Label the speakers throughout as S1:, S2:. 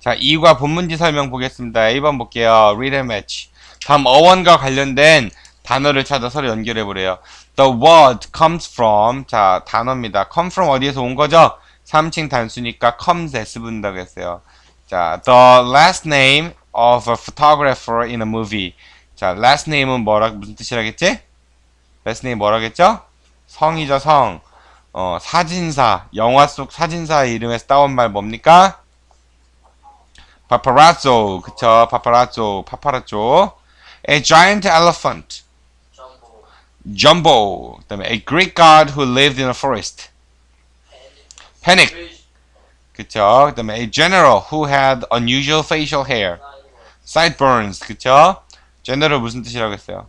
S1: 자, 2과 본문지 설명 보겠습니다. 1번 볼게요. read and match. 다음 어원과 관련된 단어를 찾아 서로 연결해 보래요. The word comes from 자, 단어입니다. come from 어디에서 온 거죠? 3층 단수니까 comes s 분다고 했어요. 자, the last name of a photographer in a movie. 자, last name은 뭐라 무슨 뜻이라겠지? last name 뭐라겠죠? 성이죠, 성. 어, 사진사, 영화 속 사진사의 이름에서 따온 말 뭡니까? Paparazzo, 그쵸, paparazzo, paparazzo. A giant elephant, jumbo. 그다음에 a Greek god who lived in a forest. panic, 그쵸. 그다음에 a general who had unusual facial hair. sideburns, 그쵸. general 무슨 뜻이라고 했어요?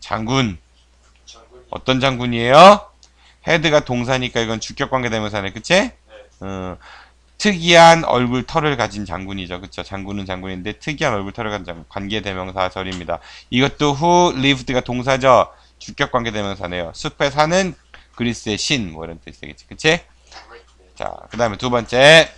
S1: 장군. 어떤 장군이에요? 헤드가 동사니까 이건 주격 관계 대명사네, 그치? 어, 특이한 얼굴 털을 가진 장군이죠, 그쵸? 장군은 장군인데 특이한 얼굴 털을 가진 장군, 관계 대명사 절입니다. 이것도 who lived가 동사죠? 주격 관계 대명사네요. 숲에 사는 그리스의 신, 뭐 이런 뜻이겠지, 그치? 자, 그 다음에 두 번째.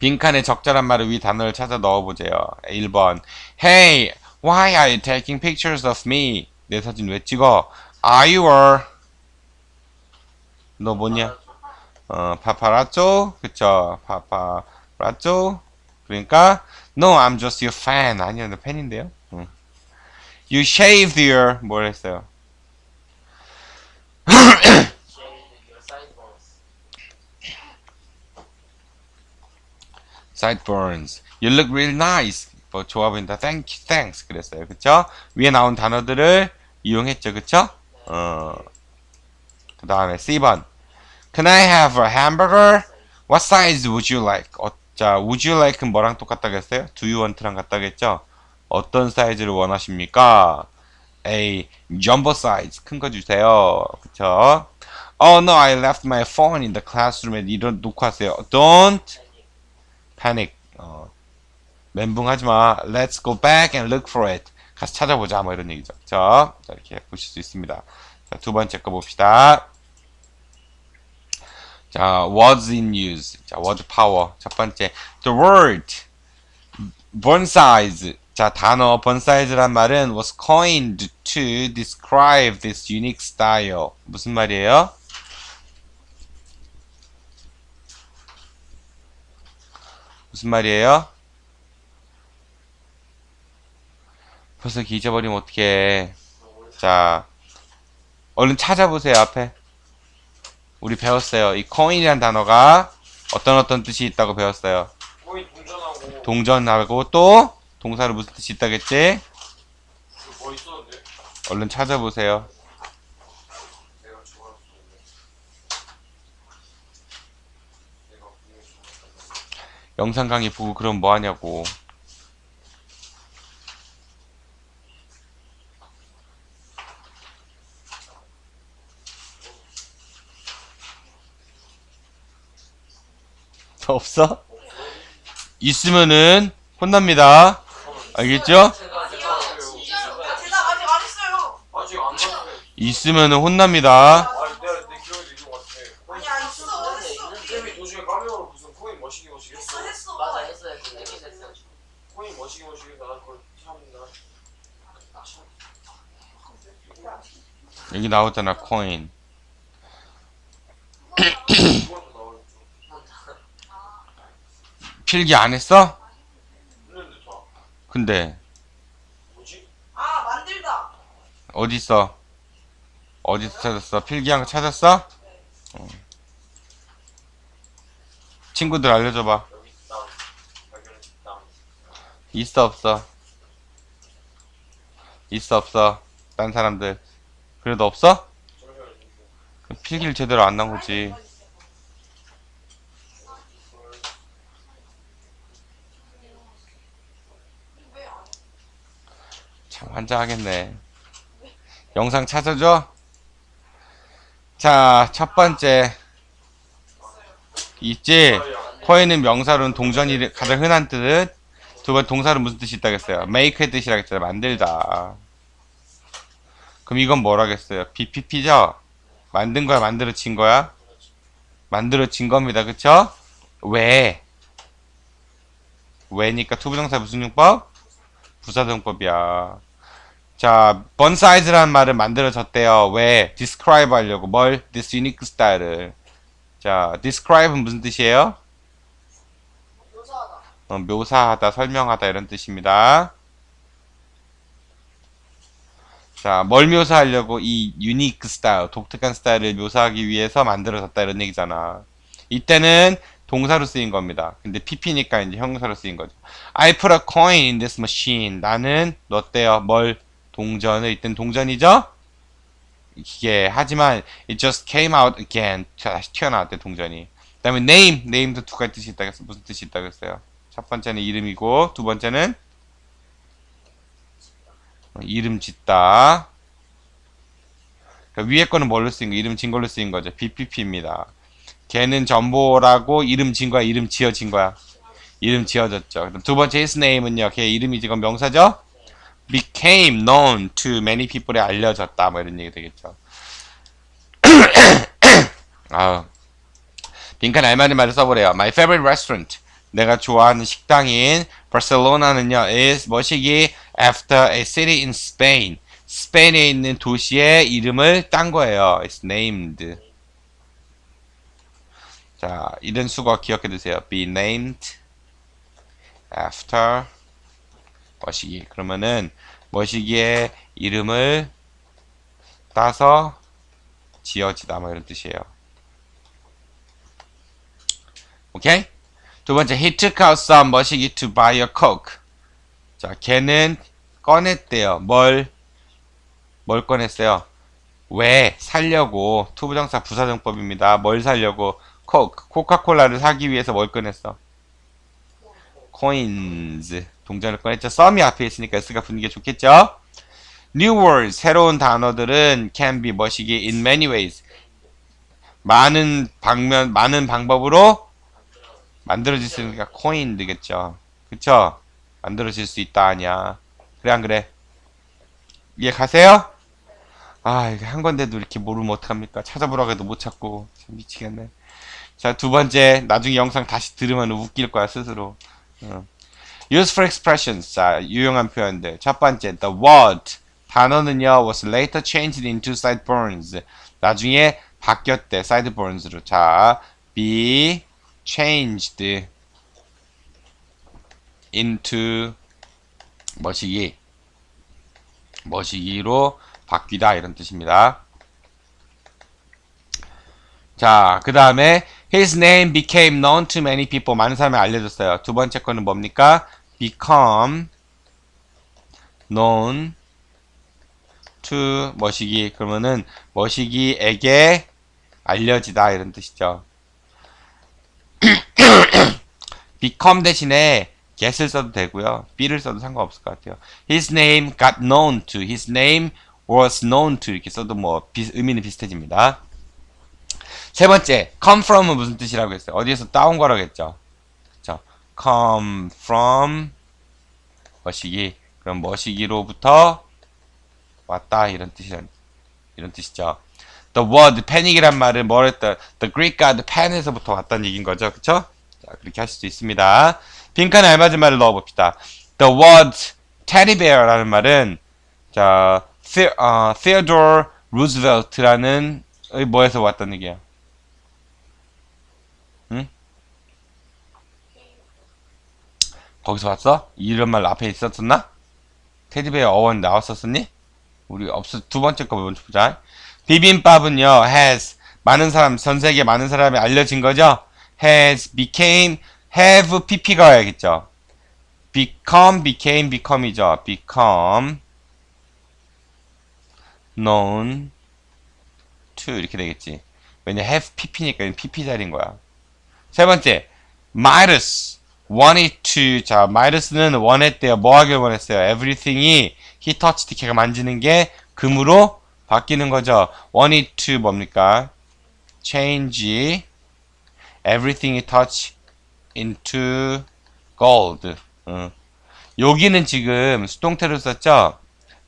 S1: 빈칸에 적절한 말을 위 단어를 찾아 넣어보세요. 1번. Hey, why are you taking pictures of me? 내 사진 왜 찍어? Are you. 너 뭐냐? 어, 파파라쪼? 그쵸. 파파라쪼? 그러니까, No, I'm just your fan. 아니요, 나 팬인데요. 응. You shaved your... 뭘 했어요? sideburns. You look real nice. 뭐 좋아 보인다. Thank you, thanks. 그랬어요. 그쵸? 위에 나온 단어들을 이용했죠. 그쵸? 어. 그 다음에 C번. Can I have a hamburger? What size would you like? 어, 자, would you like는 뭐랑 똑같다고 했어요? Do you want랑 같다고 했죠? 어떤 사이즈를 원하십니까? A jumbo size. 큰 거 주세요. 그쵸? Oh no, I left my phone in the classroom에 이런 놓고 하세요. Don't panic. 어, 멘붕하지 마. Let's go back and look for it. 가서 찾아보자. 뭐 이런 얘기죠. 그쵸? 자, 이렇게 보실 수 있습니다. 자, 두 번째 거 봅시다. 자, words in use. 자, word power. 첫 번째. The word bonsais. 자, 단어 bonsais란 말은 was coined to describe this unique style. 무슨 말이에요? 무슨 말이에요? 벌써 잊어버리면 어떡해. 자, 얼른 찾아보세요, 앞에. 우리 배웠어요. 이 coin이란 단어가 어떤 어떤 뜻이 있다고 배웠어요.
S2: 거의 동전하고
S1: 동전하고 또 동사로 무슨 뜻이 있다겠지?
S2: 그뭐 있었는데
S1: 얼른 찾아보세요.
S2: 내가 죽었었는데 내가 분명히 죽었었는데
S1: 영상 강의 보고 그럼 뭐 하냐고. 없어? 있으면은 혼납니다. 알겠죠? 있으면은 혼납니다. 여기 나오잖아, 코인.
S2: 그것도 나오겠죠
S1: 필기 안 했어? 근데?
S3: 아, 만들다.
S1: 어디 있어? 어디서 찾았어? 필기한 거 찾았어? 어. 친구들 알려줘봐. 있어 없어? 있어 없어? 딴 사람들. 그래도 없어? 그럼 필기를 제대로 안 나온 거지. 참 환장하겠네. 영상 찾아줘. 자, 첫 번째. 있지? 코인은 명사로는 동전이 가장 흔한 뜻. 두 번 동사로 무슨 뜻이 있다겠어요? make의 뜻이라겠잖아요. 만들다. 그럼 이건 뭐라겠어요? BPP죠? 만든 거야, 만들어진 거야? 만들어진 겁니다. 그쵸? 왜? 왜니까 투부정사 무슨 용법? 부사동법이야. 자, 번사이즈라는 말을 만들어졌대요. 왜? describe 하려고. 뭘? this unique style을. 자, describe는 무슨 뜻이에요?
S3: 묘사하다.
S1: 어, 묘사하다, 설명하다 이런 뜻입니다. 자, 뭘 묘사하려고 이 유니크 스타일, 독특한 스타일을 묘사하기 위해서 만들어졌다 이런 얘기잖아. 이때는 동사로 쓰인 겁니다. 근데 PP니까 이제 형용사로 쓰인 거죠. I put a coin in this machine. 나는 넣었대요. 뭘 동전을 이땐 동전이죠? 이게 하지만 it just came out again. 다시 튀어나왔대 동전이. 그 다음에 name, name도 두 가지 뜻이 있다 그랬어. 무슨 뜻이 있다 그랬어요? 첫 번째는 이름이고 두 번째는 어, 이름 짓다. 그러니까 위에 거는 뭘로 쓰인 거? 이름 진 걸로 쓰인 거죠. BPP입니다. 걔는 전보라고 이름 진 거야, 이름 지어진 거야. 이름 지어졌죠. 두 번째 his name은요. 걔 이름이 지금 명사죠? Became known to many people에 알려졌다. 뭐 이런 얘기 되겠죠. 아우. 빈칸 알맞은 말을 써보래요. My favorite restaurant. 내가 좋아하는 식당인 바르셀로나는요. is 뭐시기 after a city in Spain. 스페인에 있는 도시의 이름을 딴 거예요. It's named. 자, 이런 수거 기억해 두세요. Be named after 뭐시기. 그러면은 뭐시기의 이름을 따서 지어지다 뭐 이런 뜻이에요. 오케이? 두 번째, he took out some 머시기 to buy a coke. 자, 걔는 꺼냈대요. 뭘, 뭘 꺼냈어요? 왜? 살려고. 투부정사 부사정법입니다. 뭘 살려고? 코카콜라를 사기 위해서 뭘 꺼냈어? coins. 동전을 꺼냈죠. 썸이 앞에 있으니까 S가 붙는 게 좋겠죠? new words. 새로운 단어들은 can be 머시기 in many ways. 많은 방면, 많은 방법으로 만들어질 수 있으니까 코인 되겠죠. 그쵸? 만들어질 수 있다 아니야. 그래 안 그래? 이해 가세요? 아 이게 한 건데도 이렇게 모르면 어떡합니까? 찾아보라고 해도 못 찾고 참 미치겠네. 자 두 번째 나중에 영상 다시 들으면 웃길 거야 스스로. 어. Useful expressions 자 유용한 표현들 첫 번째 the word 단어는요 was later changed into sideburns 나중에 바뀌었대 sideburns로 자 be changed into 머시기 머시기로 바뀌다 이런 뜻입니다. 자, 그 다음에 his name became known to many people 많은 사람이 알려졌어요. 두 번째 거는 뭡니까? Become known to 머시기 그러면은 머시기에게 알려지다 이런 뜻이죠. become 대신에 get을 써도 되고요. be를 써도 상관없을 것 같아요. His name got known to. His name was known to. 이렇게 써도 뭐 비- 의미는 비슷해집니다. 세 번째, come from은 무슨 뜻이라고 했어요? 어디에서 따온 거라고 했죠? Come from 머시기. 그럼 머시기로부터 왔다 이런 뜻이란 이런 뜻이죠. The word panic이란 말은 뭘 했다? The Greek god pan에서부터 왔다는 얘기인 거죠. 그쵸? 자, 그렇게 하실 수 있습니다. 빈칸에 알맞은 말을 넣어봅시다. The word teddy bear라는 말은 자 The, 어, Theodore Roosevelt라는 의 뭐에서 왔다는 얘기야? 응? 거기서 왔어? 이런 말 앞에 있었었나? 테디베어 어원 나왔었었니? 우리 없어 두 번째 거 먼저 보자. 비빔밥은요 has 많은 사람 전 세계 많은 사람이 알려진 거죠. has became have pp가 와야겠죠. become became become이죠. become known to 이렇게 되겠지. 왜냐 have pp니까 pp 자리인 거야. 세 번째 Midas wanted to 자 Midas는 원했대요. 뭐 하길 원했어요? Everything이 he touched 걔가 만지는 게 금으로 바뀌는 거죠. wanted to 뭡니까? change everything he touch into gold. 어. 여기는 지금 수동태로 썼죠?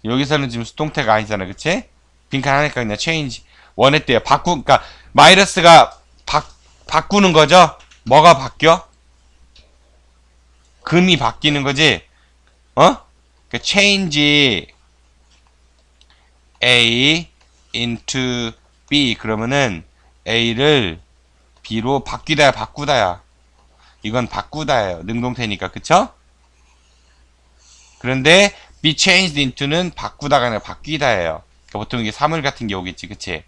S1: 여기서는 지금 수동태가 아니잖아, 그치? 빈칸 하니까 그냥 change. 원했대요. 바꾸, 그니까, 마이너스가 바, 바꾸는 거죠? 뭐가 바뀌어? 금이 바뀌는 거지. 어? 그 change A into B 그러면은 A를 B로 바뀌다야 바꾸다야. 이건 바꾸다예요. 능동태니까 그쵸? 그런데 be changed into는 바꾸다가 아니라 바뀌다예요. 그러니까 보통 이게 사물 같은 게 오겠지, 그치?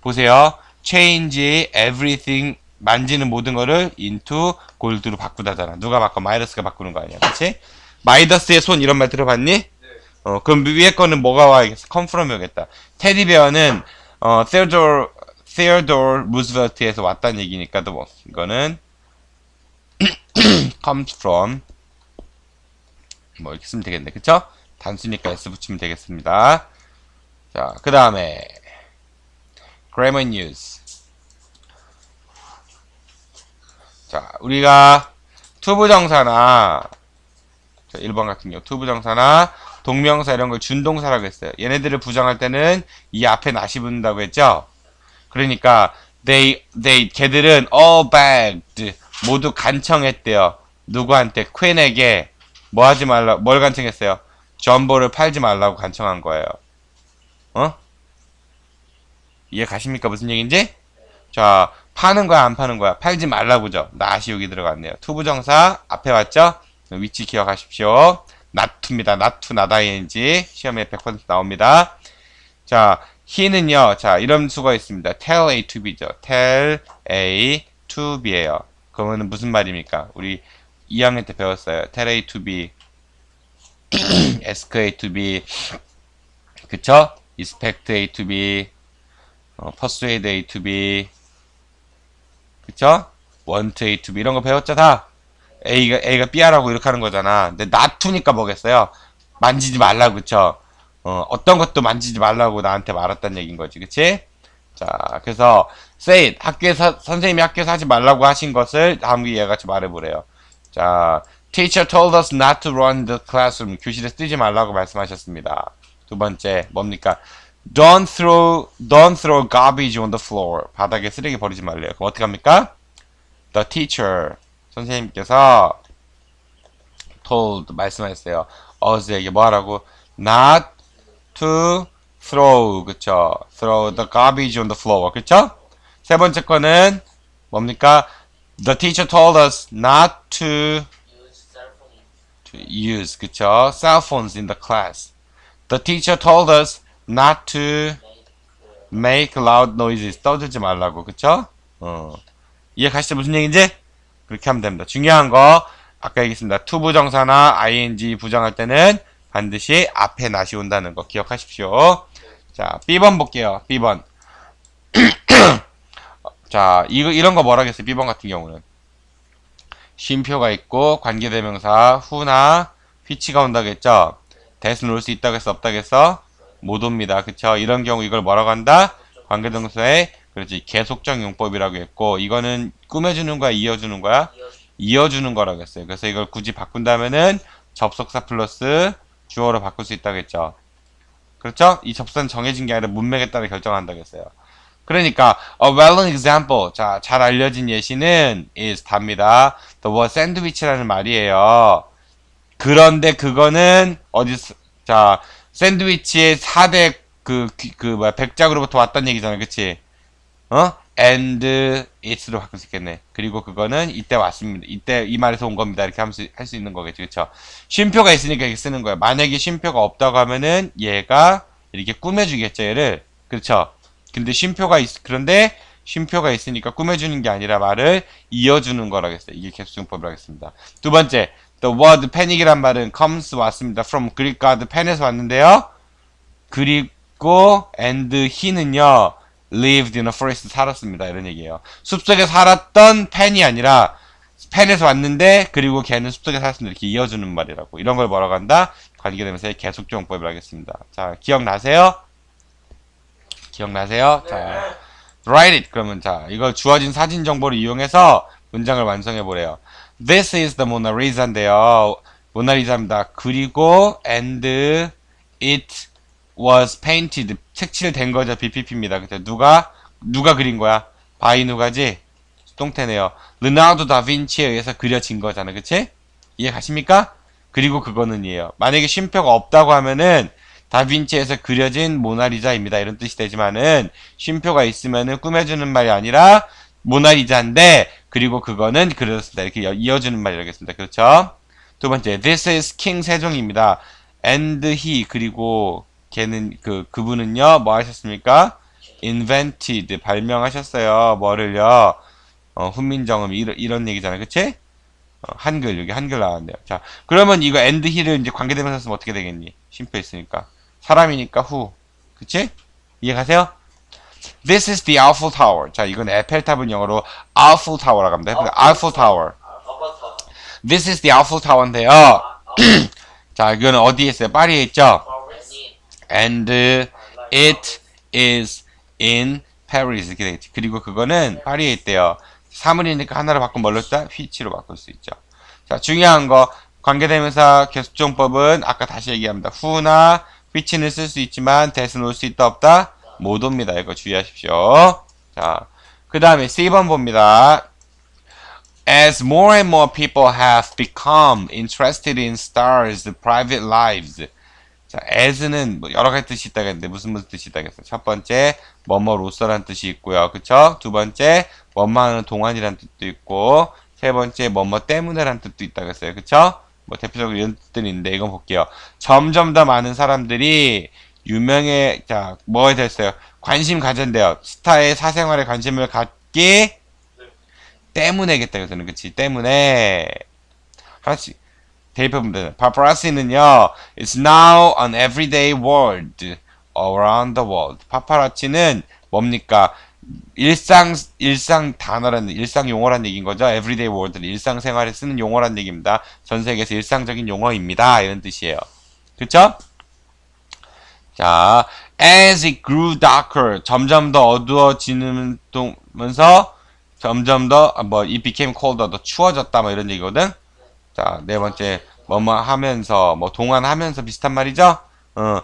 S1: 보세요. change everything 만지는 모든 거를 into gold로 바꾸다잖아. 누가 바꿔? 마이너스가 바꾸는 거 아니야, 그치? 마이더스의 손 이런 말 들어봤니? 어, 그럼 위에 거는 뭐가 와야겠어? from 이겠다. 테디베어는 어, Theodore Theodore Roosevelt에서 왔다는 얘기니까 또 뭐, 이거는 comes from 뭐 이렇게 쓰면 되겠네 그쵸? 단수니까 s 붙이면 되겠습니다 자 그 다음에 grammar news 자 우리가 투부정사나 자, 1번 같은 경우 투부정사나 동명사 이런 걸 준동사라고 했어요 얘네들을 부정할 때는 이 앞에 나시 붙는다고 했죠 그러니까 they they 걔들은 all begged 모두 간청했대요. 누구한테 퀸에게 뭐 하지 말라 뭘 간청했어요? 전보를 팔지 말라고 간청한 거예요. 어? 이해 가십니까 무슨 얘기인지? 자 파는 거야 안 파는 거야? 팔지 말라고죠. 나시 여기 들어갔네요. 투부정사 앞에 왔죠? 위치 기억하십시오. 나투입니다. 나투 나다인지 시험에 100% 나옵니다. 자 he는요, 자, 이런 수가 있습니다. tell A to B죠. tell A to B예요. 그러면 무슨 말입니까? 우리 2학년 때 배웠어요. tell A to B, ask A to B, 그쵸? expect A to B, 어, persuade A to B, 그쵸? want A to B 이런 거 배웠죠, 다? A가, A가 B 하라고 이렇게 하는 거잖아. 근데 to니까 뭐겠어요? 만지지 말라고, 그쵸? 어, 어떤 것도 만지지 말라고 나한테 말했다는 얘기인 거지, 그치? 자, 그래서, say. 학교에서, 선생님이 학교에서 하지 말라고 하신 것을 다음 얘와 같이 말해보래요. 자, teacher told us not to run the classroom. 교실에 쓰지 말라고 말씀하셨습니다. 두 번째, 뭡니까? Don't throw, don't throw garbage on the floor. 바닥에 쓰레기 버리지 말래요. 그럼 어떻게 합니까? The teacher. 선생님께서 told, 말씀하셨어요. 어스에게 뭐 하라고? Not to throw 그쵸 throw the garbage on the floor 그쵸 세 번째 거는 뭡니까 the teacher told us not to
S3: use
S1: 그쵸 cell phones in the class the teacher told us not to make loud noises 떠들지 말라고 그쵸 어 이해 가시죠 무슨 얘기인지 그렇게 하면 됩니다 중요한 거 아까 얘기했습니다 to 부정사나 ing 부정할 때는 반드시 앞에 낫이 온다는 거 기억하십시오. 자, B번 볼게요. B번. 자, 이거, 이런 거 뭐라 겠어요 B번 같은 경우는. 쉼표가 있고, 관계대명사, 후나, which가 온다겠죠? 대수는 올수 있다겠어, 없다겠어? 못 옵니다. 그쵸? 이런 경우 이걸 뭐라고 한다? 관계동사의, 그렇지, 계속적 용법이라고 했고, 이거는 꾸며주는 거야, 이어주는 거야?
S3: 이어주.
S1: 이어주는 거라고 했어요. 그래서 이걸 굳이 바꾼다면은 접속사 플러스 주어로 바꿀 수 있다겠죠. 그렇죠? 이 접선 정해진 게 아니라 문맥에 따라 결정한다겠어요. 그러니까 a well-known example, 자, 잘 알려진 예시는 is 답니다. the word sandwich라는 말이에요. 그런데 그거는 어디 자, 샌드위치의 4대 그, 그, 그 뭐야, 백작으로부터 왔다는 얘기잖아. 그치? 어? and it'로 있겠네. 그리고 그거는 이때 왔습니다. 이때 이 말에서 온 겁니다. 이렇게 할 수, 할수 있는 거겠죠. 그쵸? 쉼표가 있으니까 이렇게 쓰는 거예요. 만약에 쉼표가 없다고 하면은 얘가 이렇게 꾸며주겠죠. 얘를. 그렇죠? 근데 쉼표가 있, 그런데 쉼표가 있으니까 꾸며주는 게 아니라 말을 이어주는 거라겠어요. 이게 계수용법이라고 했습니다. 두 번째, the word panic이란 말은 comes 왔습니다. from Greek god pen에서 왔는데요. 그리고 and he는요. lived in a forest 살았습니다. 이런 얘기예요. 숲속에 살았던 펜이 아니라 펜에서 왔는데 그리고 걔는 숲속에 살았습니다. 이렇게 이어주는 말이라고. 이런 걸 뭐라고 한다? 관계되면서 계속적용법이라고 하겠습니다. 자, 기억나세요? 기억나세요? 자, write it. 그러면 자, 이걸 주어진 사진 정보를 이용해서 문장을 완성해 보래요. This is the Mona Lisa인데요. 모나리자입니다. 그리고 and it was painted 색칠된 거죠 BPP입니다. 그죠? 누가 누가 그린 거야? 바이 누가지? 똥태네요. 르나우도 다빈치에 의해서 그려진 거잖아, 그치? 이해 가십니까? 그리고 그거는이에요. 만약에 쉼표가 없다고 하면은 다빈치에서 그려진 모나리자입니다. 이런 뜻이 되지만은 쉼표가 있으면은 꾸며주는 말이 아니라 모나리자인데 그리고 그거는 그려졌습니다. 이렇게 여- 이어주는 말이 되겠습니다. 그렇죠? 두 번째, this is king 세종입니다. and he 그리고 걔는 그 그분은요 뭐 하셨습니까? invented 발명하셨어요. 뭐를요? 어, 훈민정음 이런 이런 얘기잖아요. 그치? 어, 한글 여기 한글 나왔네요. 자, 그러면 이거 and he를 이제 관계대명사 쓰면 어떻게 되겠니? 쉼표 있으니까 사람이니까 who, 그치? 이해가세요? This is the Eiffel Tower. 자, 이건 에펠탑은 영어로 Eiffel Tower라고 합니다. 해보세요. Eiffel Tower.
S2: 아바타.
S1: This is the Eiffel Tower인데요.
S2: 아, 아,
S1: 자, 이거는 어디에 있어요? 파리에 있죠? And it is in Paris 이렇게 되겠지. 그리고 그거는 파리에 있대요. 사물이니까 하나로 바꾸면 뭘로 했다? which로 바꿀 수 있죠. 자, 중요한 거 관계대명사 계속종법은 아까 다시 얘기합니다. who나 which는 쓸 수 있지만 that은 올수 있다 없다? 못 옵니다. 이거 주의하십시오. 자, 그 다음에 C번 봅니다. As more and more people have become interested in stars' private lives, 자, as는 뭐 여러 가지 뜻이 있다고 했는데 무슨 무슨 뜻이 있다고 했어요? 첫 번째, 뭐뭐로서라는 뜻이 있고요. 그쵸? 두 번째, 뭐뭐하는 동안이라는 뜻도 있고, 세 번째, 뭐뭐 때문에라는 뜻도 있다고 했어요. 그쵸? 뭐 대표적으로 이런 뜻들이 있는데 이건 볼게요. 점점 더 많은 사람들이 유명해, 자, 뭐에 됐어요? 관심 가진대요. 스타의 사생활에 관심을 갖기 때문에겠다. 그래서는 그치? 때문에 하나씩 되잖아요. 파파라치는요, it's now an everyday word around the world. 파파라치는 뭡니까? 일상, 일상 단어라는, 일상 용어란 얘기인 거죠. everyday word. 일상 생활에 쓰는 용어란 얘기입니다. 전 세계에서 일상적인 용어입니다. 이런 뜻이에요. 그쵸? 자, as it grew darker. 점점 더 어두워지면서 점점 더, 아, 뭐, it became colder. 더 추워졌다. 뭐 이런 얘기거든. 자, 네 번째, 뭐뭐 하면서, 뭐, 동안하면서 비슷한 말이죠? 어,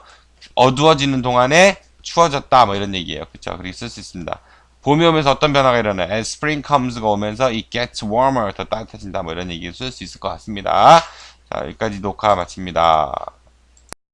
S1: 어두워지는 동안에 추워졌다, 뭐 이런 얘기예요. 그쵸? 그렇게 쓸 수 있습니다. 봄이 오면서 어떤 변화가 일어나요? As spring comes가 오면서 it gets warmer, 더 따뜻해진다, 뭐 이런 얘기 쓸 수 있을 것 같습니다. 자, 여기까지 녹화 마칩니다.